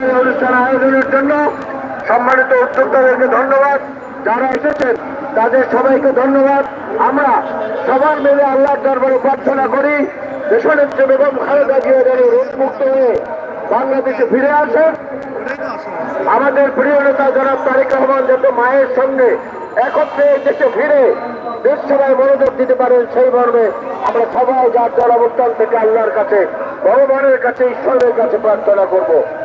অনুষ্ঠান আয়োজনের জন্য সম্মানিত উদ্যোক্তাদেরকে ধন্যবাদ যারা এসেছেন, তাদের সবাইকে ধন্যবাদ। আমরা সবার মিলে আল্লাহর দরবারে প্রার্থনা করি দেশনেত্রী বেগম খালেদা জিয়া যেন রোগমুক্ত হয়ে বাংলাদেশে ফিরে আসেন। আমাদের প্রিয় নেতা জনাব তারেক রহমান যাতে মায়ের সঙ্গে একত্রে দেশে ফিরে দেশ সবাই মনোযোগ দিতে পারেন, সেই মর্মে আমরা সবাই যার যার থেকে আল্লাহর কাছে, ভগবানের কাছে, ঈশ্বরের কাছে প্রার্থনা করব।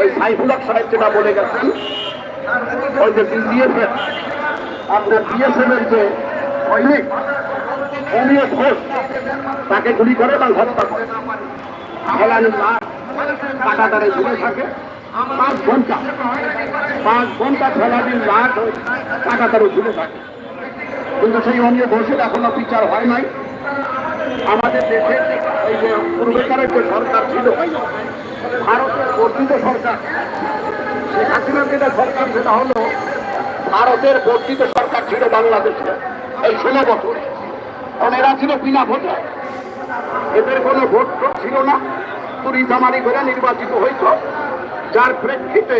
ওই সাইফুল হক সাহেব যেটা বলে গেছেন ওই যে বিএসএফ আপনার বিএসএফ এর যে সৈনিক অমিয় ঘোষ তাকে গুলি করে এবং হত্যা করে ফেলানি লাশ কাটাতারে ঝুলে থাকে পাঁচ ঘণ্টা ঘণ্টা ফেলানির লাশ ওই কাটাতারে ঝুলে থাকে। কিন্তু সেই অমিয় ঘোষের এখনও বিচার হয় নাই। আমাদের দেশে এই যে পূর্বেকারের যে সরকার ছিল, ভারতের বর্ধিত সরকার, শেখ হাসিনার যেটা সরকার, সেটা হলো ভারতের বর্ধিত সরকার ছিল বাংলাদেশে এই ষোলো বছর। কারণ এরা ছিল বিনা ভোটে। এদের কোনো ভোট ছিল না। চুরি চামারি করে নির্বাচিত হইত। যার প্রেক্ষিতে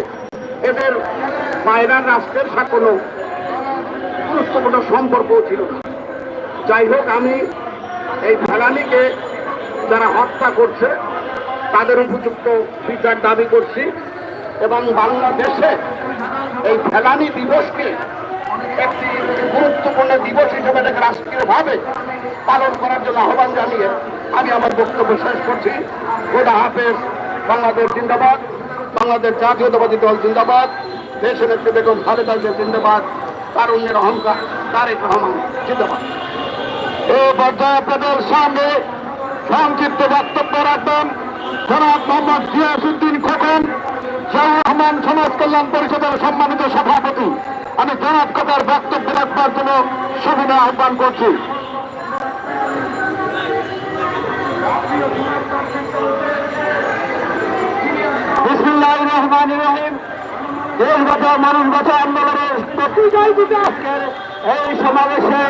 এদের মায়েরার রাষ্ট্রের সাথে কোনো গুরুত্বপূর্ণ সম্পর্কও ছিল না। যাই হোক, আমি এই ফেলানিকে যারা হত্যা করছে, তাদের উপযুক্ত বিচার দাবি করছি এবং বাংলাদেশে এই ফেলানি দিবসকে একটি গুরুত্বপূর্ণ দিবস হিসেবে রাষ্ট্রীয়ভাবে পালন করার জন্য আহ্বান জানিয়ে আমি আমার বক্তব্য শেষ করছি। গোদা হাফেজ, বাংলাদেশ জিন্দাবাদ, বাংলাদেশ জাতীয়তাবাদী দল জিন্দাবাদ। দেশের নেত্রী বেগম খালেদা জিয়া জিন্দাবাদ, তারুণ্যের অহংকার, তারেক রহমান জিন্দাবাদ। এই পর্যায়ে আপনাদের সামনে সংক্ষিপ্ত বক্তব্য রাখবেন জনাব মোহাম্মদ গিয়াসুদ্দিন খোকন শাহ রহমান সমাজ কল্যাণ পরিষদের সম্মানিত সভাপতি। আমি জনাব কথার বক্তব্য রাখবার জন্য সুবিধা আহ্বান করছি। রহমান রহিম। দেশ বাঁচাও, মানুষ বাঁচাও আন্দোলনের পত্রিকায় দিতে আজকের এই সমাবেশে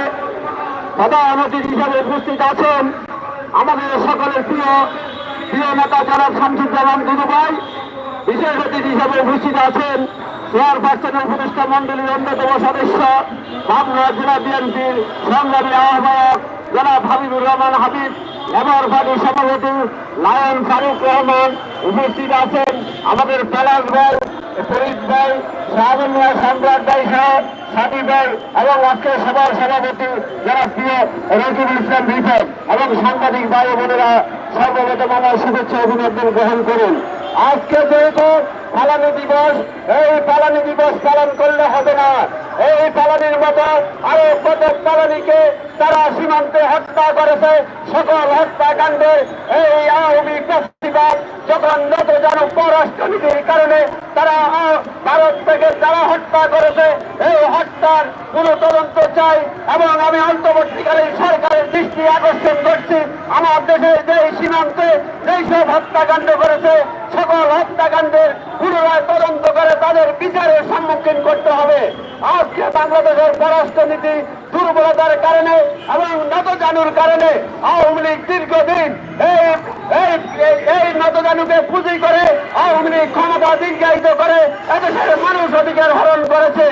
প্রধান অতিথি হিসাবে উপস্থিত আছেন আমাদের সকলের প্রিয় প্রিয় নেতা জনাব শামসুজ্জামান দুদুভাই বিশেষ অতিথি হিসাবে উপস্থিত আছেন চেয়ারপারসনের উপদেষ্টা মন্ডলীর অন্যতম সদস্য পাবনা জেলা বিএনপির সংগ্রামী আহ্বায়ক জনাব হাবিবুর রহমান হাবিব, লেবার পার্টির সভাপতি লায়ন ফারুক রহমান উপস্থিত আছেন আমাদের পলাশ ভাই। ফরিদ ভাই শাহাবুল মিয়া সম্রাট ভাই সহ সাথী ভাই এবং আজকের সভার সভাপতি যারা প্রিয় রকিবুল ইসলাম বিপদ এবং সাংবাদিক ভাই বোনেরা সর্বপ্রথম আমার শুভেচ্ছা অভিনন্দন গ্রহণ করুন। আজকে যেহেতু পালানি দিবস, এই পালানি দিবস পালন করলে হবে না। এই পালানির মতো আরও কত পালানিকে তারা সীমান্তে হত্যা করেছে। সকল হত্যাকাণ্ডে এই আওয়ামী ফেস্টিভাল যখন নত যেন পররাষ্ট্রনীতির কারণে তারা ভারত থেকে তারা হত্যা করেছে, এই হত্যার কোন তদন্ত চাই এবং আমি অন্তর্বর্তীকালীন সরকারের দৃষ্টি আকর্ষণ করছি। আমার দেশে যে সীমান্তে যেই সব হত্যাকাণ্ড করেছে, সকল হত্যাকাণ্ডের পুনরায় তদন্ত করে তাদের বিচারের সম্মুখীন করতে হবে। আজকে বাংলাদেশের পররাষ্ট্রনীতি দুর্বলতার কারণে এবং নতজানুর কারণে আওয়ামী লীগ দীর্ঘদিন এই এই নতজানুকে পুঁজি করে আওয়ামী লীগ ক্ষমতা দীর্ঘায়িত করে এদেশের মানুষ অধিকার হরণ করেছে।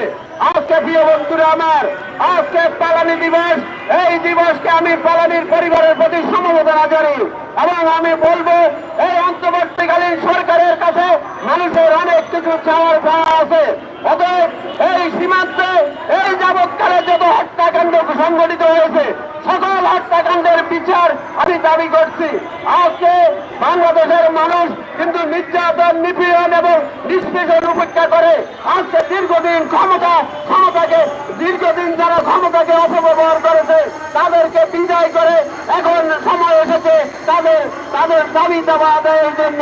আজকে প্রিয় বন্ধুরা আমার, আজকে পালানি দিবস, এই দিবসকে আমি পালানির পরিবারের প্রতি সমবেদনা জানি এবং আমি বলব, এই অন্তর অন্তর্বর্তীকালীন সরকারের কাছে মানুষের অনেক কিছু চাওয়ার পাওয়া আছে। এই সীমান্তে এই যাবৎকালে যত হত্যাকাণ্ড সংঘটিত হয়েছে, সকল হত্যাকাণ্ডের বিচার আমি দাবি করছি। আজকে বাংলাদেশের মানুষ কিন্তু নির্যাতন, নিপীড়ন এবং নিষ্পেষণ উপেক্ষা করে। আজকে দীর্ঘদিন ক্ষমতা, ক্ষমতাকে, দীর্ঘদিন যারা ক্ষমতাকে অপব্যবহার করেছে, তাদেরকে বিদায় করে এখন সময় এসেছে তাদের তাদের দাবি দাবা আদায়ের জন্য।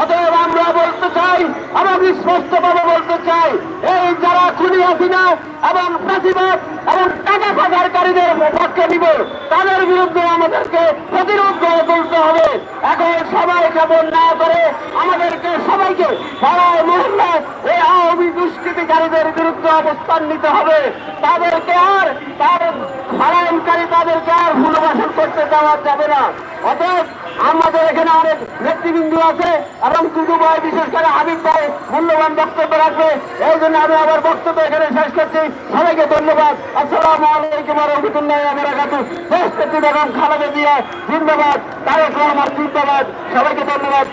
অতএব আমরা বলতে চাই, এবং স্পষ্টভাবে বলতে চাই, এই যারা খুনি হাসিনা এবং প্রাচীবাদ এবং টাকা পাচারকারীদের পক্ষে নিব, তাদের বিরুদ্ধে আমাদেরকে প্রতিরোধ গড়ে তুলতে হবে। এখন সবাই কেমন না করে আমাদেরকে সবাইকে পাড়ায় মহল্লায় এই আওয়ামী দুষ্কৃতিকারীদের বিরুদ্ধে অবস্থান নিতে হবে। তাদেরকে আর তার হারায়নকারী তাদেরকে আর পুনর্বাসন করতে দেওয়া যাবে না। অতএব আমাদের এখানে অনেক নেতৃবৃন্দ আছে এবং দুদু ভাই, বিশেষ করে হাবিব ভাই, মূল্যবান বক্তব্য রাখবে। এই জন্য আমি আমার বক্তব্য এখানে শেষ করছি। সবাইকে ধন্যবাদ। আসসালামু আলাইকুম রহমতুল্লাহ বারাকাতু দেশ নেত্রী বেগম খালেদা জিয়া, জিন্দাবাদ। তারেক রহমান, জিন্দাবাদ। সবাইকে ধন্যবাদ।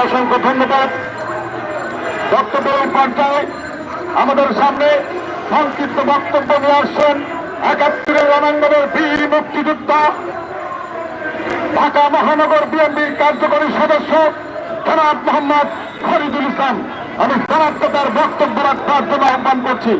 অসংখ্য ধন্যবাদ। বক্তব্যের পর্যায়ে আমাদের সামনে সংক্ষিপ্ত বক্তব্য নিয়ে আসছেন একাত্তরের রণাঙ্গনের বীর মুক্তিযোদ্ধা ঢাকা মহানগর বিএনপির কার্যকরী সদস্য জনাব মোহাম্মদ ফরিদুল ইসলাম। আমি জনাবকে তার বক্তব্য রাখবার জন্য আহ্বান করছি।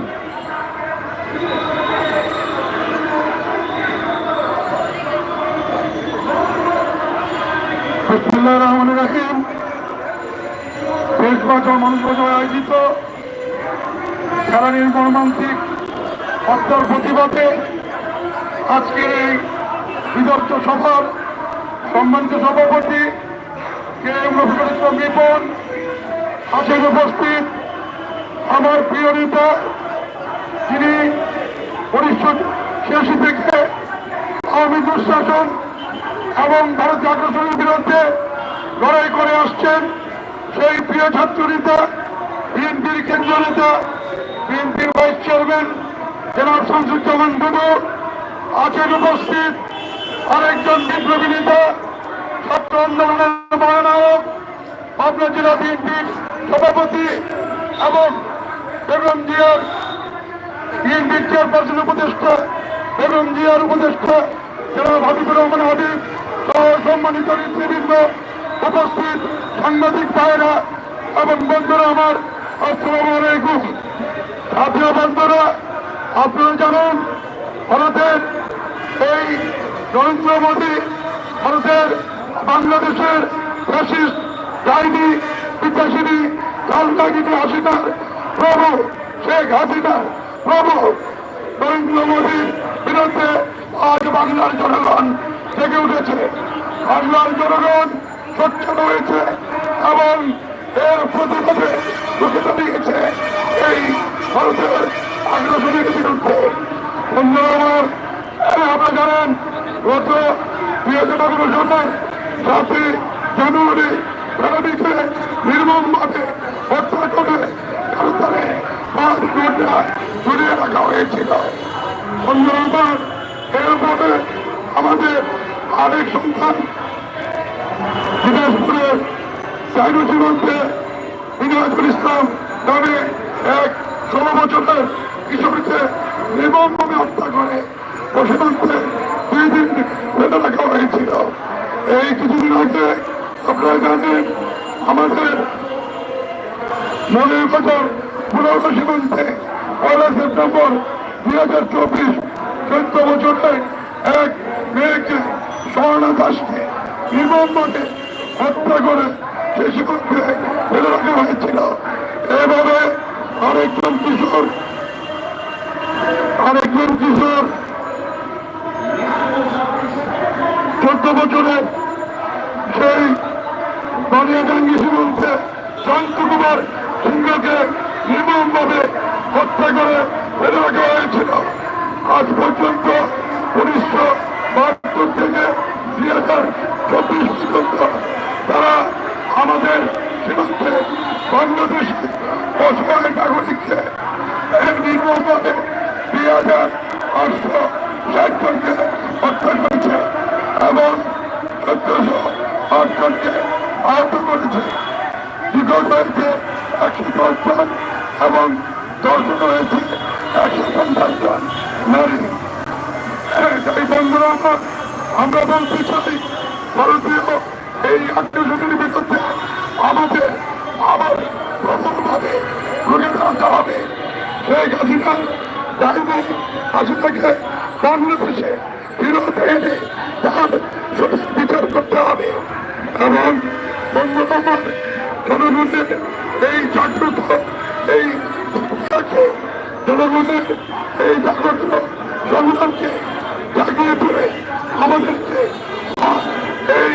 আজকের এই বিদগ্ধ সভার সম্মানিত সভাপতি রফিকুল রিপন আছেন উপস্থিত আমার প্রিয় নেতা, যিনি উনিশশো ছিয়াশি থেকে আওয়ামী দুঃশাসন এবং ভারতীয় আগ্রাসনের বিরুদ্ধে লড়াই করে আসছেন, সেই প্রিয় ছাত্র নেতা, বিএনপির কেন্দ্রীয় নেতা, বিএনপির ভাইস চেয়ারম্যান, জনাব শামসুজ্জামান টুডু আছেন উপস্থিত আরেকজন বিপ্লবী নেতা ছাত্র আন্দোলনের এবং বেগম জিয়ার বিএনপির উপদেষ্টা বেগম জিয়ার উপদেষ্টা জনাব হাবিবুর রহমান হাবিব সম্মানিত নেতৃবৃন্দ উপস্থিত সাংবাদিক ভাইয়েরা এবং বন্ধুরা আমার আসসালামু আলাইকুম আপনারা বন্ধুরা আপনারা জানেন ভারতের এই নরেন্দ্র ভারতের বাংলাদেশের ফ্যাসিস্ট বিকাশিনী কালকাগিনী প্রভু শেখ হাসিনার প্রভু নরেন্দ্র মোদীর বিরুদ্ধে আজ বাংলার জনগণ জেগে উঠেছে। বাংলার জনগণ সচ্ছল হয়েছে এবং এর প্রতিবাদে রুখে এই ভারতের আগ্রাসনের বিরুদ্ধে। আমার আপনারা জানেন, গত দুই হাজার সালের সাতই জানুয়ারি ফেরাদিকে নির্মমভাবে হত্যা করে কারতারে পাঁচ ঘণ্টা ঝুলিয়ে রাখা হয়েছিল। বন্ধুরা এরপরে আমাদের আরেক সন্তান দিনাজপুরের চাইরু সীমান্তে বিনায়কুল ইসলাম নামে এক ষোলো বছরের কিশোরীকে নির্মমভাবে হত্যা করে ও সীমান্তে দুই দিন বেঁধে রাখা হয়েছিল। এই কিছুদিন আগে আপনারা জানেন, আমাদের মনের বছর পুরনো সীমান্তে পয়লা সেপ্টেম্বর দুই হাজার চব্বিশ চোদ্দ বছরের এক মেয়েকে স্বর্ণা দাসকে নির্মমভাবে হত্যা করে সেই সীমান্তে ফেলে রাখা হয়েছিল। এভাবে আরেকজন কিশোর আরেকজন কিশোর চোদ্দ বছরের সেই বানিয়াডাঙ্গি সীমান্তে শান্ত কুমার সিংহকে নির্মমভাবে হত্যা করে ফেলে রাখা হয়েছিল। আজ পর্যন্ত উনিশশো বাহাত্তর থেকে দুই হাজার চব্বিশ পর্যন্ত তারা আমাদের সীমান্তে বাংলাদেশ অসহায় নাগরিককে নির্মমভাবে দুই হাজার আটশো ষাট জনকে হত্যা করেছে এবং চোদ্দশো আট জনকে আহত করেছে নিখোঁজ হয়েছে একশো দশ এবং দর্শন হয়েছে একশো পঞ্চাশ জন নারী। তাই বন্ধুরা, আমার আমরা বলতে চাই, ভারতীয় এই আত্মীয়দের বিরুদ্ধে আমাদের আবার প্রথমভাবে রুখে দাঁড়াতে হবে। শেখ হাসিনা দায়িত্ব হাসিনাকে বাংলাদেশে ফিরত বিচার করতে হবে এবং জনগণের এই জাগ্রত, এই জনগণের এই জাগ্রত সংগ্রামকে জাগিয়ে তুলে আমাদেরকে এই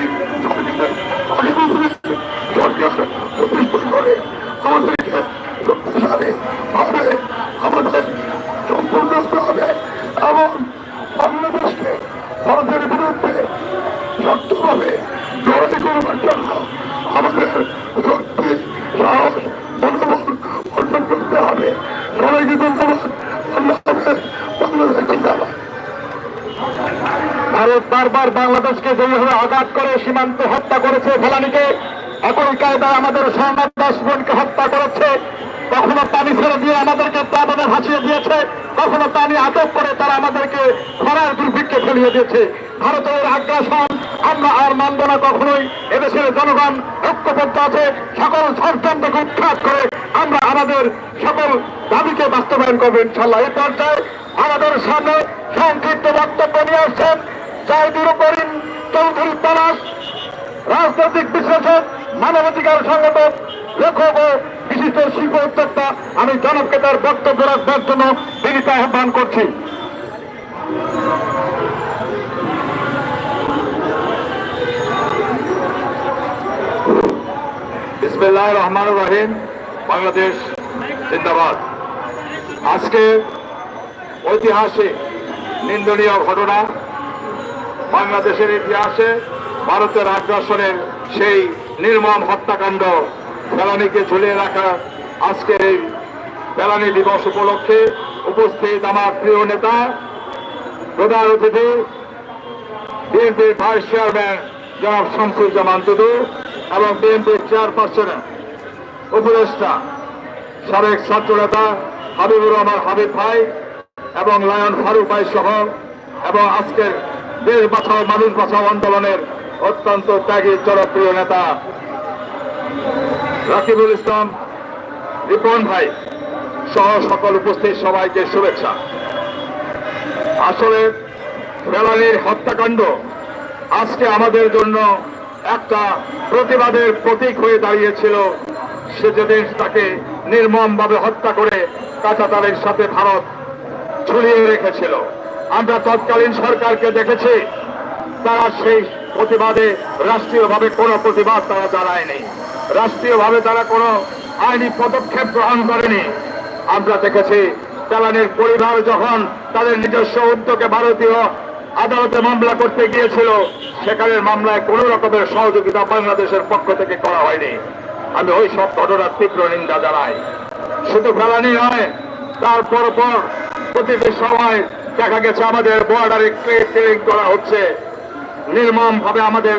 সরকার প্রতিষ্ঠা করে আমাদেরকে শক্তিশালী শক্তভাবে লড়াই করবার জন্য আমাদের অর্জন করতে হবে। সবাইকে ধন্যবাদ ভারত বারবার বাংলাদেশকে যেভাবে আঘাত করে, সীমান্ত হত্যা করেছে ফেলানিকে একই কায়দায় আমাদের স্বর্ণার দাস বোনকে হত্যা করেছে। কখনো পানি ছেড়ে দিয়ে আমাদেরকে প্লাবনে ভাসিয়ে দিয়েছে, কখনো পানি আটক করে তারা আমাদেরকে খরার দুর্ভিক্ষে ফেলিয়ে দিয়েছে। ভারতের আগ্রাসন আমরা আর মানব না কখনোই। এদেশের জনগণ ঐক্যবদ্ধ আছে, সকল ষড়যন্ত্রকে উৎখাত করে আমরা আমাদের সকল দাবিকে বাস্তবায়ন করব ইনশাল্লাহ। এই পর্যায়ে আমাদের সামনে সংক্ষিপ্ত বক্তব্য নিয়ে আসছেন জাহিদুর করিম চৌধুরী তালাশ, রাজনৈতিক বিশ্লেষক, মানবাধিকার সংগঠক, লেখক ও বিশিষ্ট শিল্প উদ্যোক্তা। আমি জনককে তার বক্তব্য রাখবার জন্য বিনীত আহ্বান করছি। বিসমিল্লাহ রহমান রহিম। বাংলাদেশ জিন্দাবাদ। আজকে ঐতিহাসিক নিন্দনীয় ঘটনা বাংলাদেশের ইতিহাসে ভারতের আগ্রাসনের সেই নির্মম হত্যাকাণ্ড ফেলানিকে ঝুলিয়ে রাখা আজকে এই ফেলানি দিবস উপলক্ষে উপস্থিত আমার প্রিয় নেতা, প্রধান অতিথি, বিএনপির ভাইস চেয়ারম্যান জনাব শামসুজ্জামান টুডু এবং বিএনপির চেয়ারপারসন উপদেষ্টা সাবেক ছাত্র নেতা হাবিবুর রহমান হাবিব ভাই এবং লায়ন ফারুক ভাই সহ এবং আজকের দেশ বাঁচাও মানুষ বাঁচাও আন্দোলনের অত্যন্ত ত্যাগী, জনপ্রিয় নেতা রাকিবুল ইসলাম, রিপন ভাই সহ সকল উপস্থিত সবাইকে শুভেচ্ছা। আসলে ফেলানির হত্যাকাণ্ড আজকে আমাদের জন্য একটা প্রতিবাদের প্রতীক হয়ে দাঁড়িয়েছিল। সে যেদিন তাকে নির্মমভাবে হত্যা করে কাঁচা তারের সাথে ভারত ঝুলিয়ে রেখেছিল। আমরা তৎকালীন সরকারকে দেখেছি, তারা সেই প্রতিবাদে রাষ্ট্রীয়ভাবে কোনো প্রতিবাদ তারা জানায়নি। রাষ্ট্রীয়ভাবে তারা কোনো আইনি পদক্ষেপ গ্রহণ করেনি। আমরা দেখেছি, চালানের পরিবার যখন তাদের নিজস্ব উদ্যোগে ভারতীয় আদালতে মামলা করতে গিয়েছিল সেখানের মামলায় কোনো রকমের সহযোগিতা বাংলাদেশের পক্ষ থেকে করা হয়নি। আমি ওই সব ঘটনার তীব্র নিন্দা জানাই। শুধু ফেলানি নয়, তারপর পর প্রতিটি সময় দেখা গেছে আমাদের বর্ডারে ক্লিনিং করা হচ্ছে। নির্মম ভাবে আমাদের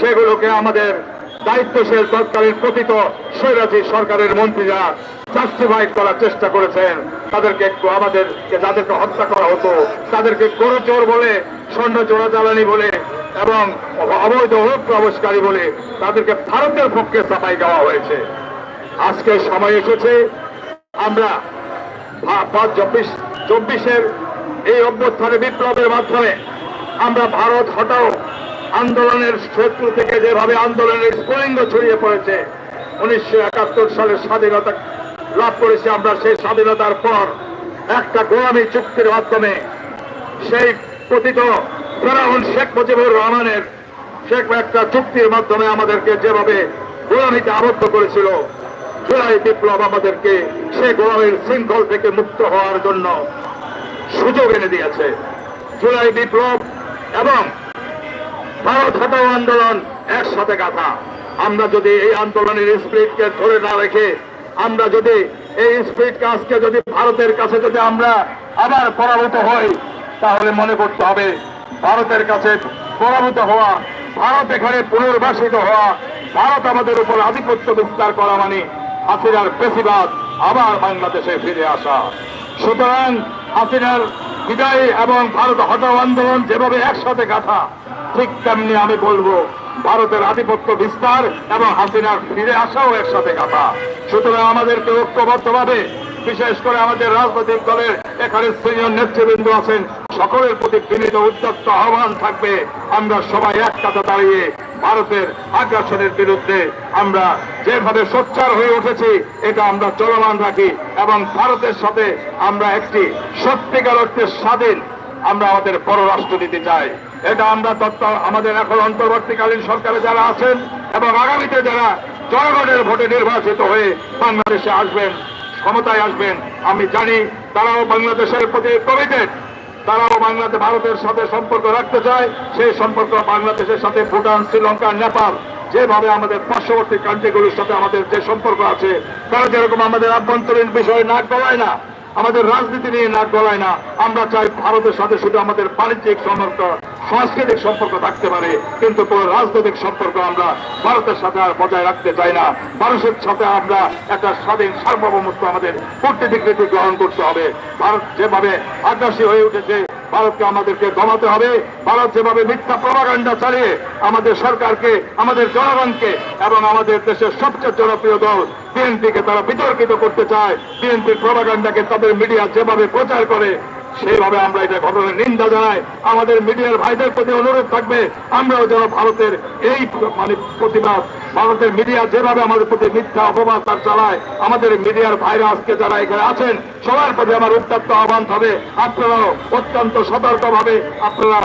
সেগুলোকে আমাদের দায়িত্বশীল তৎকালীন প্রকৃত স্বৈরাজী সরকারের মন্ত্রীরা জাস্টিফাইড করার চেষ্টা করেছেন। তাদেরকে একটু আমাদেরকে, যাদেরকে হত্যা করা হতো, তাদেরকে গরু চোর বলে স্বর্ণ চোরা জ্বালানি বলে এবং অবৈধ অনুপ্রবেশকারী বলে তাদেরকে ভারতের পক্ষে সাফাই দেওয়া হয়েছে। আজকে সময় এসেছে, আমরা পাঁচ চব্বিশ, চব্বিশের এই অভ্যুত্থানে বিপ্লবের মাধ্যমে আমরা ভারত হটাও। আন্দোলনের শত্রু থেকে যেভাবে আন্দোলনের স্ফুলিঙ্গ ছড়িয়ে পড়েছে, উনিশশো একাত্তর সালের স্বাধীনতা লাভ করেছি আমরা, সেই স্বাধীনতার পর একটা গোলামী চুক্তির মাধ্যমে সেই পতিত ফেরাউন শেখ মুজিবুর রহমানের শেখ একটা চুক্তির মাধ্যমে আমাদেরকে যেভাবে গোলামিতে আবদ্ধ করেছিল জুলাই বিপ্লব আমাদেরকে সেই গোলামের শৃঙ্খল থেকে মুক্ত হওয়ার জন্য সুযোগ এনে দিয়েছে। জুলাই বিপ্লব এবং ভারত হটাও আন্দোলন একসাথে গাথা। আমরা যদি এই আন্দোলনের স্পিরিটকে ধরে না রেখে, আমরা যদি এই স্পিরিট কাজকে যদি ভারতের কাছে যদি আমরা আবার পরাভূত হই তাহলে মনে করতে হবে ভারতের কাছে পরাভূত হওয়া, ভারত এখানে পুনর্বাসিত হওয়া, ভারত আমাদের উপর আধিপত্য বিস্তার করা মানে হাসিনার বেশিবাদ আবার বাংলাদেশে ফিরে আসা। সুতরাং হাসিনার বিদায় এবং ভারত হটাও আন্দোলন যেভাবে একসাথে গাথা, ঠিক তেমনি আমি বলব ভারতের আধিপত্য বিস্তার এবং হাসিনার ফিরে আসাও একসাথে গাথা। সুতরাং আমাদেরকে ঐক্যবদ্ধভাবে বিশেষ করে আমাদের রাজনৈতিক দলের এখানে সিনিয়র নেতৃবৃন্দ আছেন। সকলের প্রতি বিনীত উদ্যত্ত আহ্বান থাকবে। আমরা সবাই এক কাছে দাঁড়িয়ে ভারতের আগ্রাসনের বিরুদ্ধে আমরা যেভাবে সোচ্চার হয়ে উঠেছি, এটা আমরা চলমান রাখি এবং ভারতের সাথে আমরা একটি সত্যিকার অর্থে স্বাধীন আমরা আমাদের পররাষ্ট্র দিতে চাই। এটা আমরা তত্ত্ব আমাদের এখন অন্তর্বর্তীকালীন সরকারে যারা আছেন এবং আগামীতে যারা জনগণের ভোটে নির্বাচিত হয়ে বাংলাদেশে আসবেন ক্ষমতায় আসবেন, আমি জানি তারাও বাংলাদেশের প্রতি কমিটেড তারাও বাংলাদেশ, ভারতের সাথে সম্পর্ক রাখতে চায়। সেই সম্পর্ক বাংলাদেশের সাথে ভুটান, শ্রীলঙ্কা, নেপাল, যেভাবে আমাদের পার্শ্ববর্তী কান্ট্রিগুলির সাথে আমাদের যে সম্পর্ক আছে, তারা যেরকম আমাদের আভ্যন্তরীণ বিষয়ে নাক গলায় না, আমাদের রাজনীতি নিয়ে নাক গলায় না, আমরা চাই ভারতের সাথে শুধু আমাদের বাণিজ্যিক সম্পর্ক, সাংস্কৃতিক সম্পর্ক থাকতে পারে, কিন্তু কোন রাজনৈতিক সম্পর্ক আমরা ভারতের সাথে আর বজায় রাখতে চাই না। ভারতের সাথে আমরা একটা স্বাধীন সার্বভৌমত্ব আমাদের কূটনীতিক নীতি গ্রহণ করতে হবে। ভারত যেভাবে আগ্রাসী হয়ে উঠেছে, ভারতকে আমাদেরকে দমাতে হবে। ভারত যেভাবে মিথ্যা প্রভাকাণ্ডা চালিয়ে আমাদের সরকারকে, আমাদের জনগণকে এবং আমাদের দেশের সবচেয়ে জনপ্রিয় দল বিএনপিকে তারা বিতর্কিত করতে চায়। বিএনপির প্রভাকাণ্ডাকে তাদের মিডিয়া যেভাবে প্রচার করে সেইভাবে আমরা এটা ঘটনার নিন্দা জানাই। আমাদের মিডিয়ার ভাইদের প্রতি অনুরোধ থাকবে। আমরাও যেন ভারতের এই মানে প্রতিবাদ, ভারতের মিডিয়া যেভাবে আমাদের প্রতি মিথ্যা অপবাদ তার চালায়, আমাদের মিডিয়ার ভাইরা আজকে যারা এখানে আছেন, সবার প্রতি আমার উত্তপ্ত আহ্বান হবে আপনারাও অত্যন্ত সতর্কভাবে আপনারা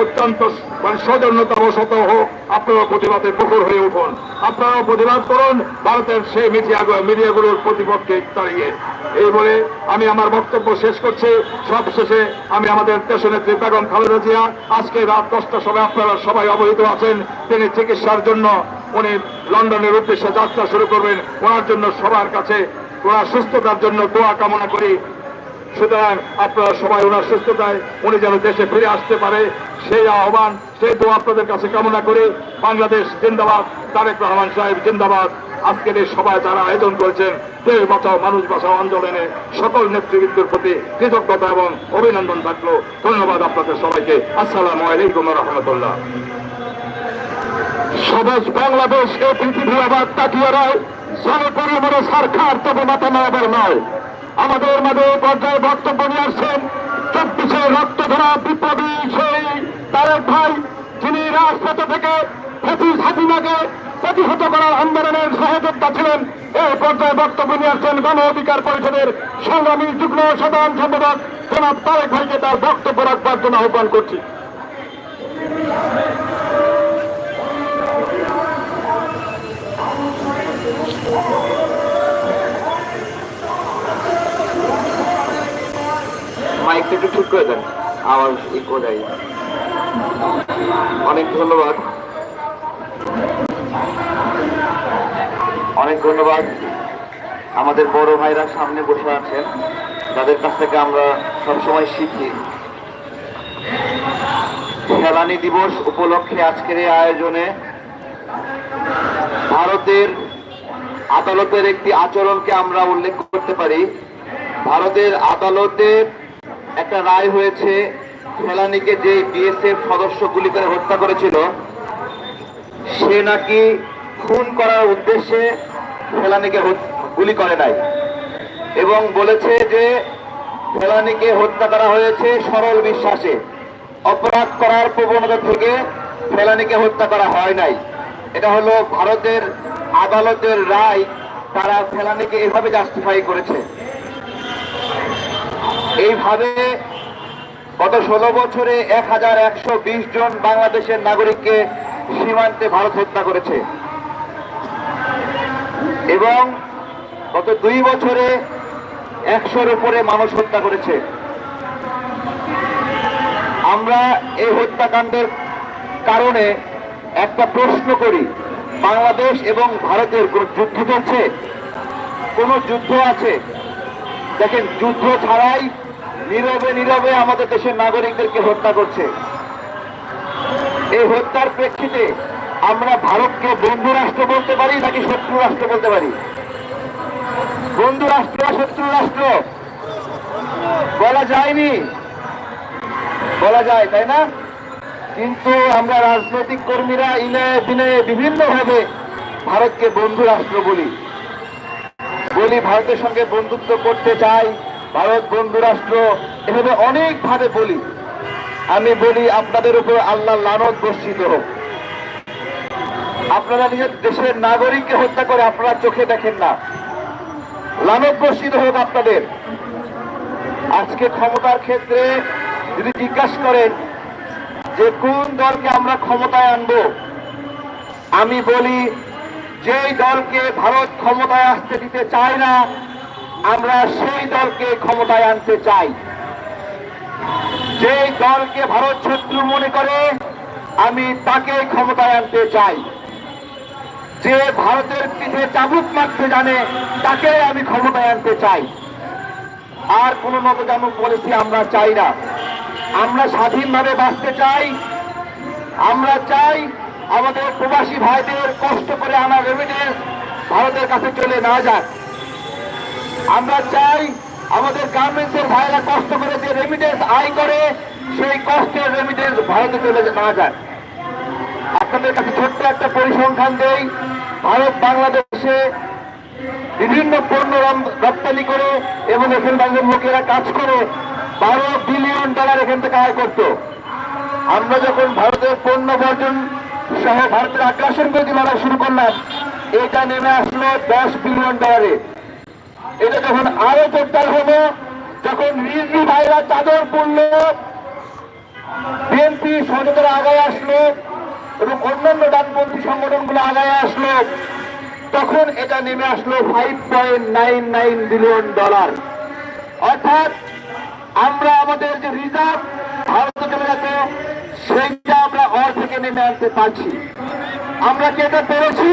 অত্যন্ত মানে সৌজন্যতাবশত হোক আপনারা প্রতিবাদে প্রখর হয়ে উঠুন। আপনারাও প্রতিবাদ করুন, ভারতের সেই মিডিয়া মিডিয়াগুলোর প্রতিপক্ষে দাঁড়িয়ে এই বলে আমি আমার বক্তব্য শেষ করছি। সব শেষে আমি আমাদের দেশনেত্রী বেগম খালেদা জিয়া, আজকে রাত দশটার সময় আপনারা সবাই অবহিত আছেন। তিনি চিকিৎসার জন্য উনি লন্ডনের উদ্দেশ্যে যাত্রা শুরু করবেন। ওনার জন্য সবার কাছে ওনার সুস্থতার জন্য দোয়া কামনা করি। সুতরাং আপনারা সবাই ওনার সুস্থতায়, উনি যেন দেশে ফিরে আসতে পারে। সেই আহ্বান, সেই দোয়া আপনাদের কাছে কামনা করি। বাংলাদেশ জিন্দাবাদ, তারেক রহমান সাহেব জিন্দাবাদ। আজকের এই সভায় যারা আয়োজন করেছেন, দেশ বাঁচাও, মানুষ বাঁচাও আন্দোলনে সকল নেতৃবৃন্দের প্রতি কৃতজ্ঞতা এবং অভিনন্দন থাকল। ধন্যবাদ আপনাদের সবাইকে। আসসালামু আলাইকুম রহমতুল্লাহ। স্বদেশ বাংলাদেশকে পৃথিবী আবার তাকিয়ে নয় জনগণের মনে সরকার তবে মাথা নয়। আমাদের মাঝে এই পর্যায়ে বক্তব্য নিয়ে আসছেন চব্বিশে রক্ত ধরা বিপ্লবী সেই তারেক ভাই, যিনি রাজপথ থেকে ফেসিস হাসিনাকে প্রতিহত করার আন্দোলনের সহযোদ্ধা ছিলেন এই পর্যায়ে বক্তব্য নিয়ে আসছেন গণ অধিকার পরিষদের সংগ্রামী যুগ্ম সাধারণ সম্পাদক জনাব তারেক ভাইকে তার বক্তব্য রাখবার জন্য আহ্বান করছি। একটু ঠিক করে দেন। আওয়াজ ইকো দেয়। অনেক ধন্যবাদ। অনেক ধন্যবাদ। আমাদের বড় ভাইরা সামনে বসে আছেন। তাদের কাছ থেকে আমরা সবসময় শিখি। খেলানি দিবস উপলক্ষে আজকের এই আয়োজনে ভারতের আদালতের একটি আচরণকে আমরা উল্লেখ করতে পারি। ভারতের আদালতে একটা রায় হয়েছে, ফেলানিকে যে বিএসএফ সদস্য গুলি করে হত্যা করেছিল, সে নাকি খুন করার উদ্দেশ্যে ফেলানিকে গুলি করে নাই। এবং বলেছে যে ফেলানিকে হত্যা করা হয়েছে সরল বিশ্বাসে। অপরাধ করার প্রবণতা থেকে ফেলানিকে হত্যা করা হয় নাই। এটা হলো ভারতের আদালতের রায়, তারা ফেলানিকে এভাবে জাস্টিফাই করেছে। এইভাবে গত ষোলো বছরে এক হাজার একশো বিশ জন বাংলাদেশের নাগরিককে সীমান্তে ভারত হত্যা করেছে। এবং গত দুই বছরে একশোর উপরে মানুষ হত্যা করেছে। আমরা এই হত্যাকাণ্ডের কারণে একটা প্রশ্ন করি, বাংলাদেশ এবং ভারতের কোন যুদ্ধ চলছে? কোন যুদ্ধ আছে? দেখেন, যুদ্ধ ছাড়াই নীরবে নীরবে আমাদের দেশের নাগরিকদেরকে হত্যা করছে। এই হত্যার প্রেক্ষিতে আমরা ভারতকে বন্ধু রাষ্ট্র বলতে পারি নাকি শত্রু রাষ্ট্র বলতে পারি? বন্ধু রাষ্ট্র শত্রু রাষ্ট্র? বলা যায়নি। বলা যায়, তাই না? কিন্তু আমরা রাজনৈতিক কর্মীরা ইনে দিনে বিভিন্নভাবে ভারতকে বন্ধু রাষ্ট্র বলি। বলি ভারতের সঙ্গে বন্ধুত্ব করতে চাই। ভারত বন্ধু রাষ্ট্র, এভাবে অনেকভাবে বলি। আমি বলি আপনাদের উপর আল্লাহ লানত বর্ষিত হোক। আপনারা নিজের দেশের নাগরিককে হত্যা করে আপনারা চোখে দেখেন না। লানত বর্ষিত হোক আপনাদের। আজকে ক্ষমতার ক্ষেত্রে যদি জিজ্ঞাসা করেন যে কোন দলকে আমরা ক্ষমতায় আনব, আমি বলি যেই দলকে ভারত ক্ষমতায় আসতে দিতে চায় না, আমরা সেই দলকে ক্ষমতায় আনতে চাই। যেই দলকে ভারত শত্রু মনে করে, আমি তাকে ক্ষমতায় আনতে চাই। যে ভারতের পিঠে চাবুক মারতে জানে, তাকে আমি ক্ষমতায় আনতে চাই। আর কোন নবজানুক পলিসি আমরা চাই না। আমরা স্বাধীনভাবে বাঁচতে চাই। আমরা চাই আমাদের প্রবাসী ভাইদের কষ্ট করে আনা রেমিডেন্স ভারতের কাছে চলে না যাক। আমরা চাই আমাদের গার্মেন্টসের ভাইরা কষ্ট করে যে রেমিডেন্স আয় করে, সেই কষ্টের রেমিডেন্স ভারতে চলে না যায় আপনাদের কাছে ছোট্ট একটা পরিসংখ্যান দেই। ভারত বাংলাদেশে বিভিন্ন পণ্য রপ্তানি করে এবং এখান বাইরের লোকেরা কাজ করে, বারো বিলিয়ন ডলার এখান থেকে আয় করত। আমরা যখন ভারতের পণ্য বর্জন সহ ভারতের আগ্রাসন বিরোধী লড়াই শুরু করলাম। এটা নেমে আসলো দশ বিলিয়ন ডলারে এটা যখন আরও জোরদার হলো, যখন রিজভি ভাইরা চাদর পড়ল বিএনপি সহযোগিতারা আগায় আসলো এবং অন্যান্য ডানপন্থী সংগঠনগুলো আগায় আসলো, তখন এটা নেমে আসলো five point nine nine billion dollar অর্থাৎ আমরা আমাদের যে রিজার্ভ ভারতে চলে আমরা অর থেকে নেমে আনতে পারছি। আমরা কি এটা পেরেছি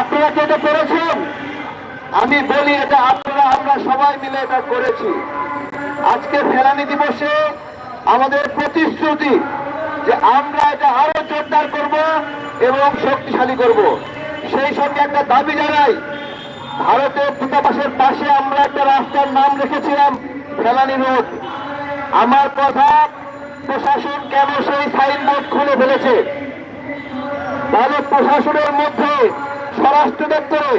আপনারা কি এটা পেরেছেন আমি বলি এটা আপনারা, আমরা সবাই মিলে এটা করেছি। আজকে ফেলানি দিবসে আমাদের প্রতিশ্রুতি যে আমরা এটা আরও জোরদার করব এবং শক্তিশালী করব। সেই সঙ্গে একটা দাবি জানাই, ভারতের দূতাবাসের পাশে আমরা একটা রাস্তার নাম রেখেছিলাম, ফেলানি রোড। আমার কথা প্রশাসন কেন সেই সাইনবোর্ড খুলে ফেলেছে? তাহলে প্রশাসনের মধ্যে স্বরাষ্ট্র দপ্তরে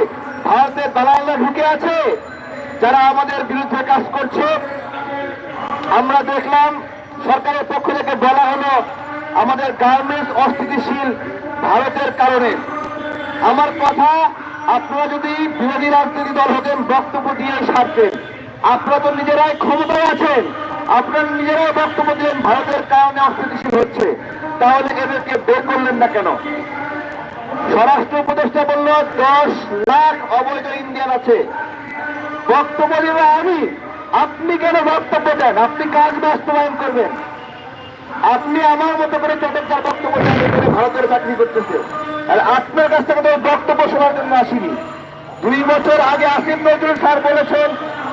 ভারতের দালালরা ঢুকে আছে, যারা আমাদের বিরুদ্ধে কাজ করছে। আমরা দেখলাম, সরকারের পক্ষ থেকে বলা হলো, আমাদের গার্মেন্টস অস্থিতিশীল ভারতের কারণে। আমার কথা, আপনারা যদি বিরোধী রাজনৈতিক দল হতেন, বক্তব্য দিয়ে সারতেন। আপনারা তো নিজেরাই ক্ষমতায় আছেন। আপনারা নিজেরাই বক্তব্য দিলেন, ভারতের কারণে অস্থিতিশীল হচ্ছে। তাহলে এদেরকে বের করলেন না কেন? স্বরাষ্ট্র উপদেষ্টা বলল, দশ লাখ অবৈধ ইন্ডিয়ান আছে। বক্তব্য দিল আমি। আপনি কেন বক্তব্য দেন? আপনি কাজ বাস্তবায়ন করবেন। আপনি আমার মতো করে চটকদার বক্তব্য এখানে ভারতের চাকরি করতেছে। আর আপনার কাছ থেকে তো বক্তব্য শোনার জন্য আসিনি। দুই বছর আগে আসিফ নজরুল স্যার বলেছেন,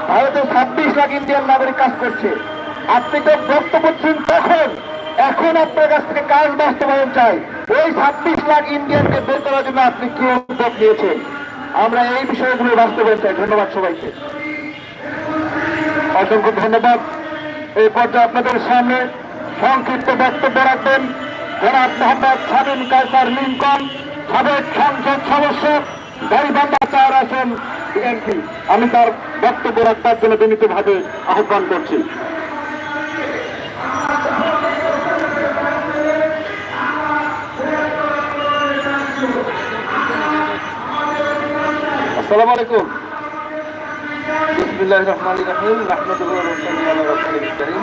ভারতে ছাব্বিশ লাখ ইন্ডিয়ান নাগরিক কাজ করছে। আপনি তো বক্তব্য দিচ্ছেন তখন। এখন আপনার কাছ থেকে কাজ বাস্তবায়ন চাই। ওই ছাব্বিশ লাখ ইন্ডিয়ানকে বের করার জন্য আপনি কি উদ্যোগ নিয়েছেন? আমরা এই বিষয়গুলো বাস্তবায়ন চাই। ধন্যবাদ সবাইকে। অসংখ্য ধন্যবাদ। এই পর্যায়ে আপনাদের সামনে সংক্ষিপ্ত বক্তব্য রাখবেন। জনাব মোহাম্মদ স্বাধীন কায়সার লিঙ্কন, সাবেক সংসদ সদস্য গাইবান্ধা চার আসন বিএনপি। আমি তার বক্তব্য রাখবার জন্য বিনীতভাবে আহ্বান করছি। আসসালামু আলাইকুম। বিসমিল্লাহির রহমানির রহিম, রাহমাতুল্লাহি ওয়া বারাকাতুহু।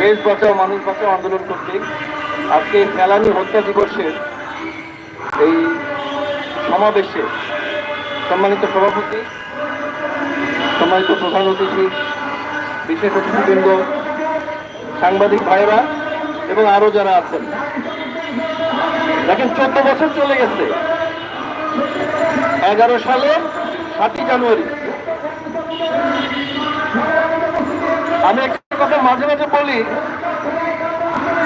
আলা মানুষ বাঁচাও, আন্দোলন কর্তৃক আজকে ফেলানি হত্যা দিবসের এই সমাবেশে সম্মানিত সভাপতি, সম্মানিত প্রধান অতিথি, বিশেষ অতিথিবৃন্দ সাংবাদিক ভাইরা এবং আরও যারা আছেন। দেখেন, চোদ্দ বছর চলে গেছে। এগারো সালে সাতই জানুয়ারি। আমি একটা কথা মাঝে মাঝে বলি,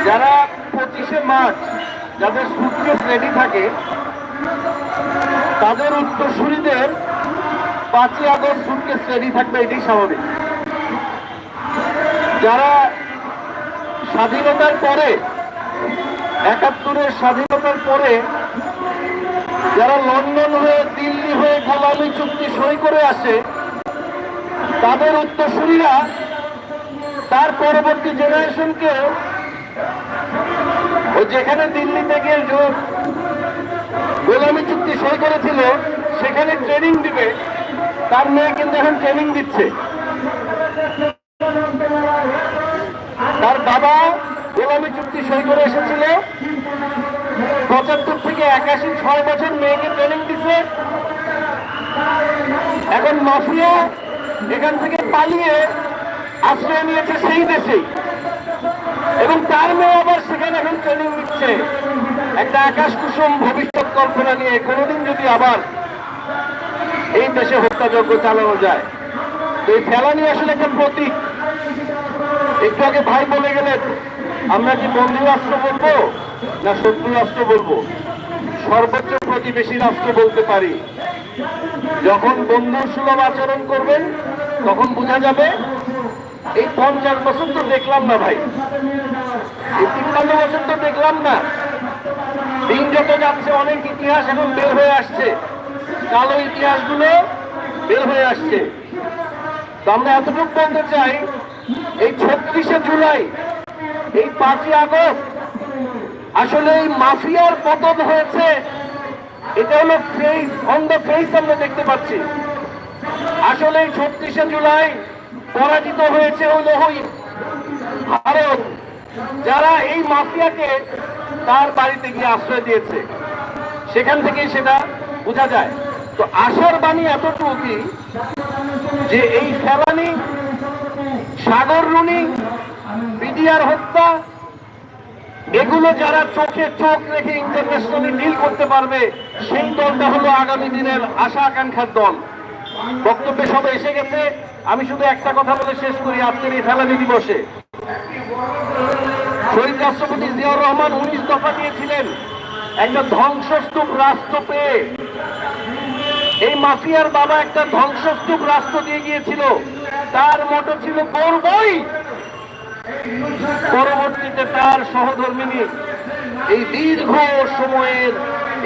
যারা পঁচিশে মার্চ যাদের সুটকেস রেডি থাকে, তাদের উত্তরসূরিদের পাঁচই আগস্ট সুটকেস রেডি থাকবে, এটাই স্বাভাবিক। যারা স্বাধীনতার পরে, একাত্তরের স্বাধীনতার পরে যারা লন্ডন হয়ে, দিল্লি হয়ে, গোলামি চুক্তি সই করে আসে, তাদের উত্তরসূরিরা তার পরবর্তী জেনারেশনকে ও যেখানে গিয়ে যে গোলামি চুক্তি সই করেছিল, সেখানে ট্রেনিং দিবে। তার মেয়ে কিন্তু এখন ট্রেনিং দিচ্ছে তার বাবা গোলামি চুক্তি সই করে এসেছিল। পঁচাত্তর থেকে একাশি ছয় বছর মেয়েকে ট্রেনিং দিছে। এখন মাফিয়া এখান থেকে পালিয়ে আশ্রয় নিয়েছে সেই দেশেই। এবং তার মেয়ে আবার সেখানে এখন ট্রেনিং দিচ্ছে একটা আকাশ কুসুম ভবিষ্যৎ কল্পনা নিয়ে কোনোদিন যদি আবার এই দেশে হত্যাযজ্ঞ চালানো যায়। তো এই ফেলানি আসলে একটা প্রতীক। একটু আগে ভাই বলে গেলেন, আমরা কি বন্ধু রাষ্ট্র বলব? না শত্রু রাষ্ট্র বলব? সর্বোচ্চ প্রতিবেশী রাষ্ট্র বলতে পারি। যখন বন্ধু সুলভ আচরণ করবেন তখন বোঝা যাবে, এই পঞ্চাশ বছর তো দেখলাম না ভাই। এই তিপ্পান্ন বছর তো দেখলাম না। দিন যত যাচ্ছে, অনেক ইতিহাস এখন বের হয়ে আসছে। কালো ইতিহাসগুলো বের হয়ে আসছে। তো আমরা এতটুকু বলতে চাই এই ছত্রিশে জুলাই, এই পাঁচই আগস্ট আসলে এই মাফিয়ার পতন হয়েছে। এটা হলো ফেস অন দ্য ফেস আমরা দেখতে পাচ্ছি। আসলে এই ছত্রিশে জুলাই পরাজিত হয়েছে হলো ভারত, যারা এই মাফিয়াকে তার বাড়িতে গিয়ে আশ্রয় দিয়েছে। সেখান থেকে সেটা বোঝা যায়। তো আশার বাণী এতটুকু যে এই ফেলানি সাগর রুনি বিডিআর হত্যা, এগুলো যারা চোখে চোখ রেখে ইন্টারন্যাশনালি ডিল করতে পারবে, সেই দলটা হলো আগামী দিনের আশা আকাঙ্ক্ষার দল। বক্তব্যে সবাই এসে গেছে। আমি শুধু একটা কথা বলে শেষ করি, আজকের এই ফেলানি দিবসে। শহীদ রাষ্ট্রপতি জিয়াউর রহমান উনিশ দফা দিয়েছিলেন। একটা ধ্বংসস্তূপ রাষ্ট্র পেয়ে। এই মাফিয়ার বাবা একটা ধ্বংসস্তূপ রাষ্ট্র দিয়ে গিয়েছিল। তার মতো ছিল করবই পরবর্তীতে তার সহধর্মিনী এই দীর্ঘ সময়ের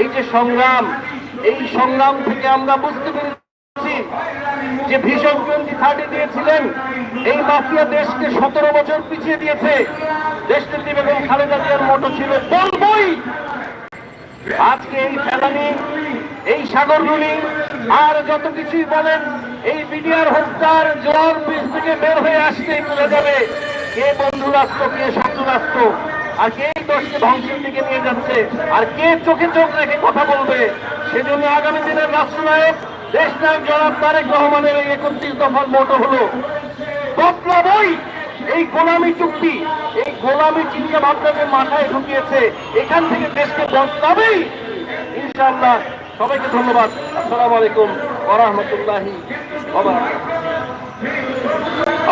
এই যে সংগ্রাম, এই সংগ্রাম থেকে আমরা বুঝতে পেরেছি যে ভীষণ টোয়েন্টি থার্টি দিয়েছিলেন। এই মাফিয়া দেশকে সতেরো বছর পিছিয়ে দিয়েছে। দেশনেত্রী বেগম খালেদা জিয়ার মতো ছিল বলবই আজকে এই ফেলানি, এই সাগরগুলি আর যত কিছুই বলেন, এই বিডিআর হত্যার জোয়ার বীজ থেকে বের হয়ে আসতে বোঝা যাবে। কে বন্ধু রাষ্ট্র কে শত্রু রাষ্ট্র আর কে দেশকে ধ্বংসের দিকে নিয়ে যাচ্ছে, আর কে চোখে চোখ রেখে কথা বলবে, সেজন্য আগামী দিনের রাষ্ট্রনায়ক দেশ নায়ক জনাব তারেক রহমানের এই একত্রিশ দফার মোটো হলো বদলাবই এই গোলামি চুক্তি, এই গোলামি চিন্তা ভাবনাকে মাথায় ঢুকিয়েছে, এখান থেকে দেশকে বদলাবেই, ইনশাআল্লাহ। সবাইকে ধন্যবাদ। আসসালামু আলাইকুম ওরহমতুল্লাহি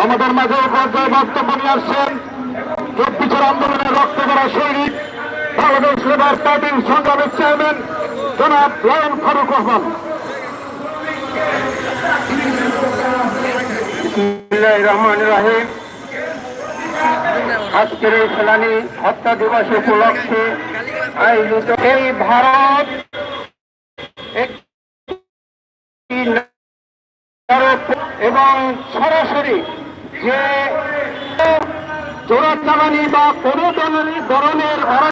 আমাদের মাঝে পর্যায়ে বক্তব্য নিয়ে আসছেন চব্বিশের আন্দোলনে রক্ত করা সৈনিক, বাংলাদেশ লেবার পার্টির সংগ্রামের চেয়ারম্যান জনাব লায়ন ফারুক রহমান রহমান রাহিম। আজকের এই ফেলানি হত্যা দিবস উপলক্ষে আয়োজিত এই ভারত এবং সরাসরি যে চোরাচালানি বা কোনো ধরনের ধরনের